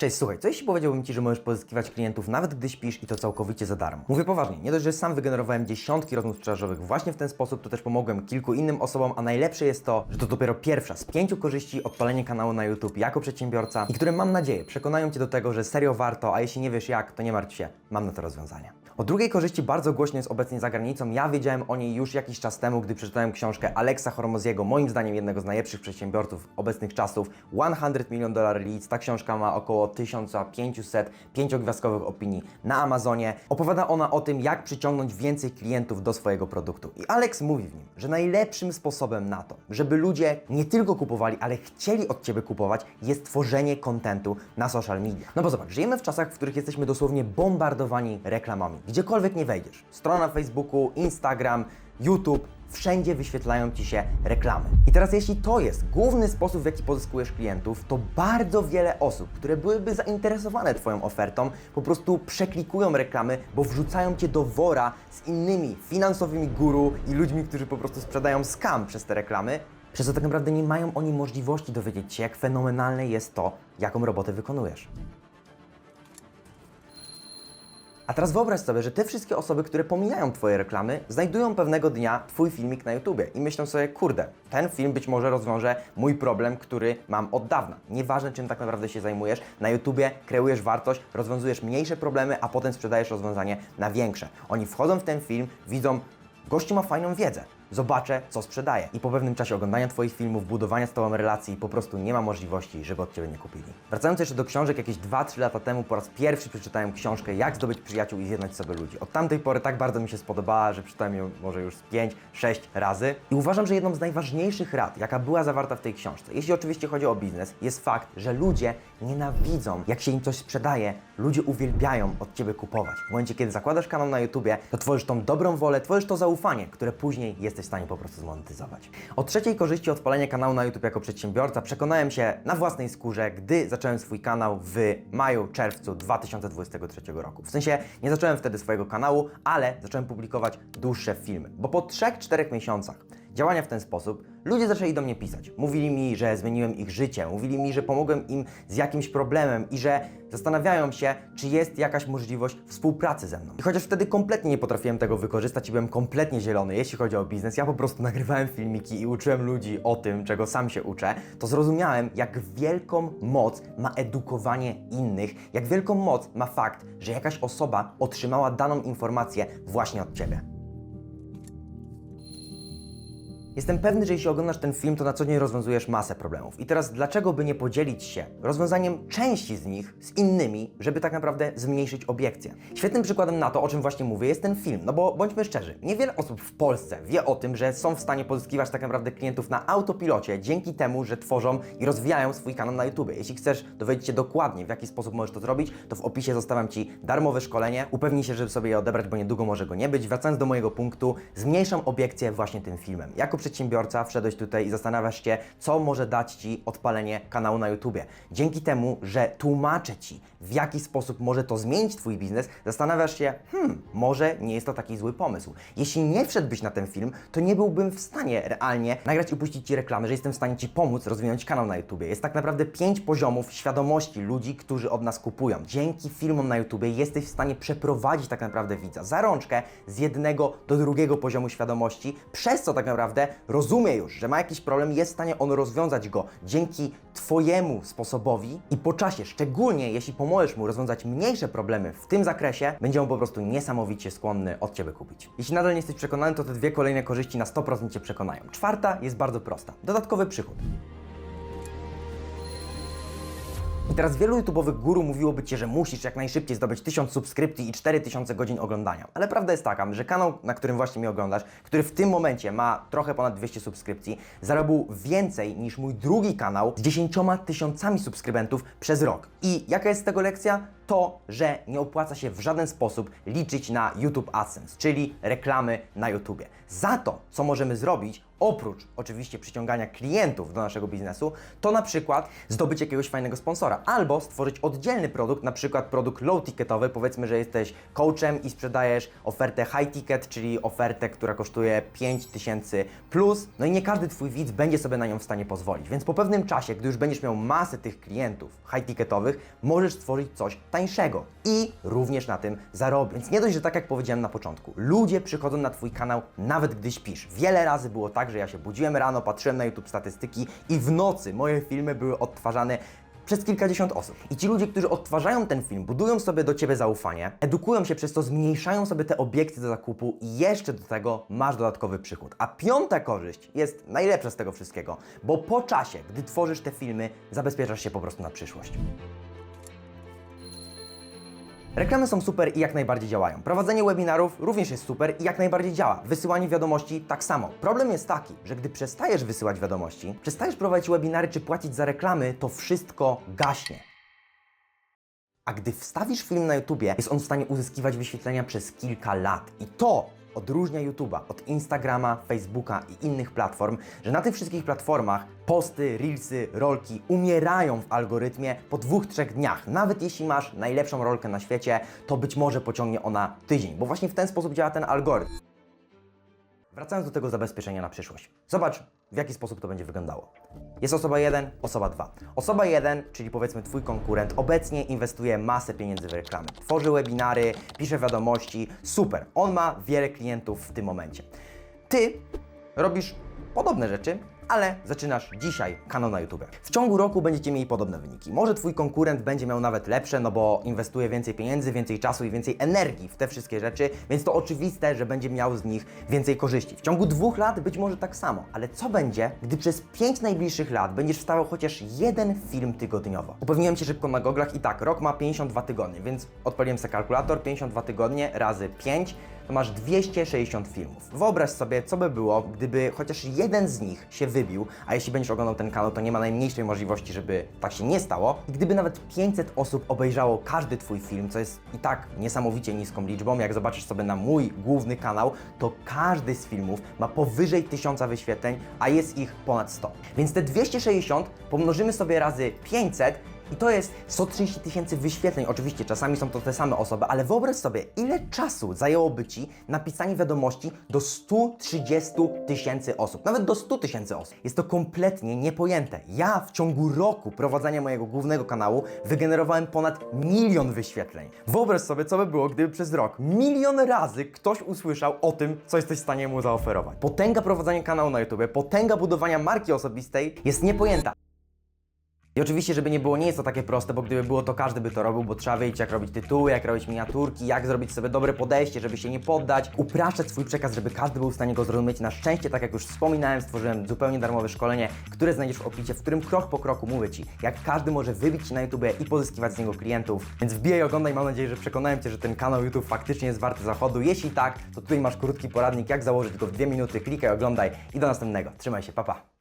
Cześć, słuchaj, co jeśli powiedziałbym Ci, że możesz pozyskiwać klientów nawet gdy śpisz i to całkowicie za darmo? Mówię poważnie, nie dość, że sam wygenerowałem dziesiątki rozmów sprzedażowych właśnie w ten sposób, to też pomogłem kilku innym osobom, a najlepsze jest to, że to dopiero pierwsza z pięciu korzyści odpalenia kanału na YouTube jako przedsiębiorca i które mam nadzieję przekonają Cię do tego, że serio warto, a jeśli nie wiesz jak, to nie martw się, mam na to rozwiązanie. O drugiej korzyści bardzo głośno jest obecnie za granicą. Ja wiedziałem o niej już jakiś czas temu, gdy przeczytałem książkę Alexa Hormoziego, moim zdaniem jednego z najlepszych przedsiębiorców obecnych czasów, 100 Million Dollar Leads. Ta książka ma około 1500 pięciogwiazdkowych opinii na Amazonie. Opowiada ona o tym, jak przyciągnąć więcej klientów do swojego produktu. I Alex mówi w nim, że najlepszym sposobem na to, żeby ludzie nie tylko kupowali, ale chcieli od Ciebie kupować, jest tworzenie kontentu na social media. No bo zobacz, żyjemy w czasach, w których jesteśmy dosłownie bombardowani reklamami. Gdziekolwiek nie wejdziesz. Strona na Facebooku, Instagram, YouTube, wszędzie wyświetlają Ci się reklamy. I teraz jeśli to jest główny sposób, w jaki pozyskujesz klientów, to bardzo wiele osób, które byłyby zainteresowane Twoją ofertą, po prostu przeklikują reklamy, bo wrzucają Cię do wora z innymi finansowymi guru i ludźmi, którzy po prostu sprzedają scam przez te reklamy, przez co tak naprawdę nie mają oni możliwości dowiedzieć się, jak fenomenalne jest to, jaką robotę wykonujesz. A teraz wyobraź sobie, że te wszystkie osoby, które pomijają Twoje reklamy, znajdują pewnego dnia Twój filmik na YouTubie i myślą sobie, kurde, ten film być może rozwiąże mój problem, który mam od dawna. Nieważne, czym tak naprawdę się zajmujesz, na YouTubie kreujesz wartość, rozwiązujesz mniejsze problemy, a potem sprzedajesz rozwiązanie na większe. Oni wchodzą w ten film, widzą, gościu ma fajną wiedzę. Zobaczę, co sprzedaje. I po pewnym czasie oglądania Twoich filmów, budowania z Tobą relacji, po prostu nie ma możliwości, żeby od Ciebie nie kupili. Wracając jeszcze do książek, jakieś 2-3 lata temu po raz pierwszy przeczytałem książkę Jak zdobyć przyjaciół i zjednać sobie ludzi. Od tamtej pory tak bardzo mi się spodobała, że przeczytałem ją może już z 5-6 razy. I uważam, że jedną z najważniejszych rad, jaka była zawarta w tej książce, jeśli oczywiście chodzi o biznes, jest fakt, że ludzie nienawidzą, jak się im coś sprzedaje. Ludzie uwielbiają od Ciebie kupować. W momencie, kiedy zakładasz kanał na YouTubie, to tworzysz tą dobrą wolę, tworzysz to zaufanie, które później jesteś w stanie po prostu zmonetyzować. O trzeciej korzyści odpalenia kanału na YouTube jako przedsiębiorca przekonałem się na własnej skórze, gdy zacząłem swój kanał w maju, czerwcu 2023 roku. W sensie nie zacząłem wtedy swojego kanału, ale zacząłem publikować dłuższe filmy, bo po 3-4 miesiącach działania w ten sposób, ludzie zaczęli do mnie pisać. Mówili mi, że zmieniłem ich życie, mówili mi, że pomogłem im z jakimś problemem i że zastanawiają się, czy jest jakaś możliwość współpracy ze mną. I chociaż wtedy kompletnie nie potrafiłem tego wykorzystać i byłem kompletnie zielony, jeśli chodzi o biznes, ja po prostu nagrywałem filmiki i uczyłem ludzi o tym, czego sam się uczę, to zrozumiałem, jak wielką moc ma edukowanie innych, jak wielką moc ma fakt, że jakaś osoba otrzymała daną informację właśnie od Ciebie. Jestem pewny, że jeśli oglądasz ten film, to na co dzień rozwiązujesz masę problemów. I teraz dlaczego by nie podzielić się rozwiązaniem części z nich z innymi, żeby tak naprawdę zmniejszyć obiekcje? Świetnym przykładem na to, o czym właśnie mówię, jest ten film. No bo bądźmy szczerzy, niewiele osób w Polsce wie o tym, że są w stanie pozyskiwać tak naprawdę klientów na autopilocie dzięki temu, że tworzą i rozwijają swój kanał na YouTube. Jeśli chcesz dowiedzieć się dokładnie, w jaki sposób możesz to zrobić, to w opisie zostawiam Ci darmowe szkolenie. Upewnij się, żeby sobie je odebrać, bo niedługo może go nie być. Wracając do mojego punktu, zmniejszam obiekcje właśnie tym filmem. Jako przedsiębiorca wszedłeś tutaj i zastanawiasz się, co może dać Ci odpalenie kanału na YouTubie. Dzięki temu, że tłumaczę Ci, w jaki sposób może to zmienić Twój biznes, zastanawiasz się, hmm, może nie jest to taki zły pomysł. Jeśli nie wszedłbyś na ten film, to nie byłbym w stanie realnie nagrać i puścić Ci reklamy, że jestem w stanie Ci pomóc rozwinąć kanał na YouTubie. Jest tak naprawdę pięć poziomów świadomości ludzi, którzy od nas kupują. Dzięki filmom na YouTubie jesteś w stanie przeprowadzić tak naprawdę widza za rączkę z jednego do drugiego poziomu świadomości, przez co tak naprawdę rozumie już, że ma jakiś problem, jest w stanie on rozwiązać go dzięki Twojemu sposobowi i po czasie, szczególnie jeśli pomożesz mu rozwiązać mniejsze problemy w tym zakresie, będzie on po prostu niesamowicie skłonny od Ciebie kupić. Jeśli nadal nie jesteś przekonany, to te dwie kolejne korzyści na 100% Cię przekonają. Czwarta jest bardzo prosta. Dodatkowy przychód. Teraz wielu YouTube'owych guru mówiłoby Ci, że musisz jak najszybciej zdobyć 1000 subskrypcji i 4000 godzin oglądania. Ale prawda jest taka, że kanał, na którym właśnie mnie oglądasz, który w tym momencie ma trochę ponad 200 subskrypcji, zarobił więcej niż mój drugi kanał z 10 tysiącami subskrybentów przez rok. I jaka jest z tego lekcja? To, że nie opłaca się w żaden sposób liczyć na YouTube AdSense, czyli reklamy na YouTubie. Za to, co możemy zrobić, oprócz oczywiście przyciągania klientów do naszego biznesu, to na przykład zdobyć jakiegoś fajnego sponsora albo stworzyć oddzielny produkt, na przykład produkt low ticketowy, powiedzmy, że jesteś coachem i sprzedajesz ofertę high ticket, czyli ofertę, która kosztuje 5000 plus, no i nie każdy Twój widz będzie sobie na nią w stanie pozwolić, więc po pewnym czasie, gdy już będziesz miał masę tych klientów high ticketowych, możesz stworzyć coś tańszego i również na tym zarobić. Więc nie dość, że tak jak powiedziałem na początku, ludzie przychodzą na Twój kanał nawet gdy śpisz. Wiele razy było tak, że ja się budziłem rano, patrzyłem na YouTube statystyki i w nocy moje filmy były odtwarzane przez kilkadziesiąt osób. I ci ludzie, którzy odtwarzają ten film, budują sobie do Ciebie zaufanie, edukują się przez to, zmniejszają sobie te obiekty do zakupu i jeszcze do tego masz dodatkowy przychód. A piąta korzyść jest najlepsza z tego wszystkiego, bo po czasie, gdy tworzysz te filmy, zabezpieczasz się po prostu na przyszłość. Reklamy są super i jak najbardziej działają. Prowadzenie webinarów również jest super i jak najbardziej działa. Wysyłanie wiadomości tak samo. Problem jest taki, że gdy przestajesz wysyłać wiadomości, przestajesz prowadzić webinary czy płacić za reklamy, to wszystko gaśnie. A gdy wstawisz film na YouTubie, jest on w stanie uzyskiwać wyświetlenia przez kilka lat. I to odróżnia YouTube'a od Instagrama, Facebooka i innych platform, że na tych wszystkich platformach posty, reelsy, rolki umierają w algorytmie po dwóch, trzech dniach. Nawet jeśli masz najlepszą rolkę na świecie, to być może pociągnie ona tydzień, bo właśnie w ten sposób działa ten algorytm. Wracając do tego zabezpieczenia na przyszłość. Zobacz, w jaki sposób to będzie wyglądało. Jest osoba 1, osoba 2. Osoba 1, czyli powiedzmy Twój konkurent, obecnie inwestuje masę pieniędzy w reklamy. Tworzy webinary, pisze wiadomości, super. On ma wiele klientów w tym momencie. Ty robisz podobne rzeczy, ale zaczynasz dzisiaj kanał na YouTube. W ciągu roku będziecie mieli podobne wyniki. Może Twój konkurent będzie miał nawet lepsze, no bo inwestuje więcej pieniędzy, więcej czasu i więcej energii w te wszystkie rzeczy, więc to oczywiste, że będzie miał z nich więcej korzyści. W ciągu dwóch lat być może tak samo, ale co będzie, gdy przez pięć najbliższych lat będziesz wstawiał chociaż jeden film tygodniowo? Upewniłem Cię szybko na goglach i tak, rok ma 52 tygodnie, więc odpaliłem sobie kalkulator, 52 tygodnie razy 5 to masz 260 filmów. Wyobraź sobie, co by było, gdyby chociaż jeden z nich się wybił, a jeśli będziesz oglądał ten kanał, to nie ma najmniejszej możliwości, żeby tak się nie stało. I gdyby nawet 500 osób obejrzało każdy Twój film, co jest i tak niesamowicie niską liczbą, jak zobaczysz sobie na mój główny kanał, to każdy z filmów ma powyżej 1000 wyświetleń, a jest ich ponad 100. Więc te 260 pomnożymy sobie razy 500 i to jest 130 tysięcy wyświetleń. Oczywiście czasami są to te same osoby, ale wyobraź sobie, ile czasu zajęłoby Ci napisanie wiadomości do 130 tysięcy osób, nawet do 100 tysięcy osób. Jest to kompletnie niepojęte. Ja w ciągu roku prowadzenia mojego głównego kanału wygenerowałem ponad milion wyświetleń. Wyobraź sobie, co by było, gdyby przez rok milion razy ktoś usłyszał o tym, co jesteś w stanie mu zaoferować. Potęga prowadzenia kanału na YouTube, potęga budowania marki osobistej jest niepojęta. I oczywiście, żeby nie było, nie jest to takie proste, bo gdyby było to, każdy by to robił, bo trzeba wiedzieć, jak robić tytuły, jak robić miniaturki, jak zrobić sobie dobre podejście, żeby się nie poddać, upraszczać swój przekaz, żeby każdy był w stanie go zrozumieć. Na szczęście, tak jak już wspominałem, stworzyłem zupełnie darmowe szkolenie, które znajdziesz w opisie, w którym krok po kroku mówię Ci, jak każdy może wybić się na YouTube i pozyskiwać z niego klientów. Więc wbijaj, oglądaj, mam nadzieję, że przekonałem Cię, że ten kanał YouTube faktycznie jest warty zachodu. Jeśli tak, to tutaj masz krótki poradnik, jak założyć go w dwie minuty, klikaj, oglądaj i do następnego. Trzymaj się, papa. Pa.